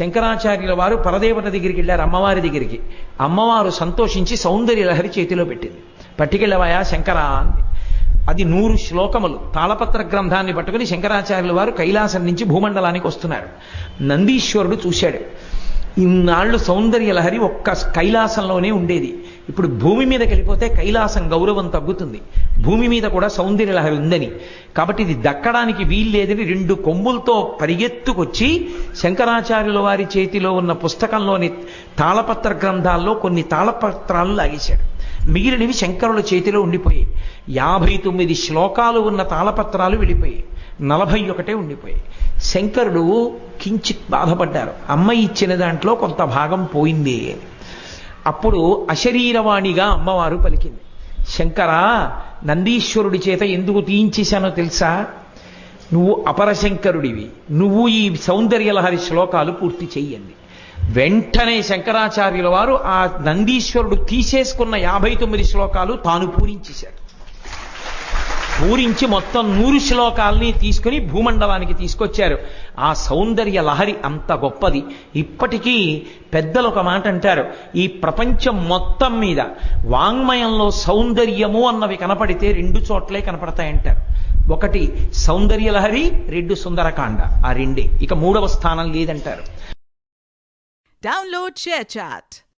శంకరాచార్యుల వారు పరదేవత దగ్గరికి వెళ్ళారు అమ్మవారి దగ్గరికి. అమ్మవారు సంతోషించి సౌందర్య లహరి చేతిలో పెట్టింది. పట్టుకెళ్ళవాయా శంకరా అంది. అది నూరు శ్లోకములు. తాళపత్ర గ్రంథాన్ని పట్టుకుని శంకరాచార్యుల వారు కైలాసం నుంచి భూమండలానికి వస్తున్నారు. నందీశ్వరుడు చూశాడు. ఇన్నాళ్ళు సౌందర్య లహరి ఒక్క కైలాసంలోనే ఉండేది. ఇప్పుడు భూమి మీదకి వెళ్ళిపోతే కైలాసం గౌరవం తగ్గుతుంది. భూమి మీద కూడా సౌందర్య లహరి ఉందని. కాబట్టి ఇది దక్కడానికి వీల్లేదని రెండు కొమ్ములతో పరిగెత్తుకొచ్చి శంకరాచార్యుల వారి చేతిలో ఉన్న పుస్తకంలోని తాళపత్ర గ్రంథాల్లో కొన్ని తాళపత్రాలు లాగేశాడు. మిగిలినవి శంకరుల చేతిలో ఉండిపోయాయి. యాభై తొమ్మిది శ్లోకాలు ఉన్న తాళపత్రాలు వెళ్ళిపోయాయి. నలభై ఒకటే ఉండిపోయాయి. శంకరుడు కించిత్ బాధపడ్డారు. అమ్మ ఇచ్చిన దాంట్లో కొంత భాగం పోయింది. అప్పుడు అశరీరవాణిగా అమ్మవారు పలికింది. శంకర నందీశ్వరుడి చేత ఎందుకు తీయించేశానో తెలుసా? నువ్వు అపరశంకరుడివి నువ్వు ఈ సౌందర్యలహరి శ్లోకాలు పూర్తి చెయ్యండి. వెంటనే శంకరాచార్యుల వారు ఆ నందీశ్వరుడు తీసేసుకున్న యాభై తొమ్మిది శ్లోకాలు తాను పూరించేశారు. పూరించి మొత్తం నూరు శ్లోకాల్ని తీసుకుని భూమండలానికి తీసుకొచ్చారు. ఆ సౌందర్య లహరి అంత గొప్పది. ఇప్పటికీ పెద్దలు ఒక మాట అంటారు. ఈ ప్రపంచం మొత్తం మీద వాంగ్మయంలో సౌందర్యము అన్నవి కనపడితే రెండు చోట్లే కనపడతాయంటారు. ఒకటి సౌందర్య లహరి రెండు సుందరకాండ. ఆ రెండే. ఇక మూడవ స్థానం లేదంటారు. Download chat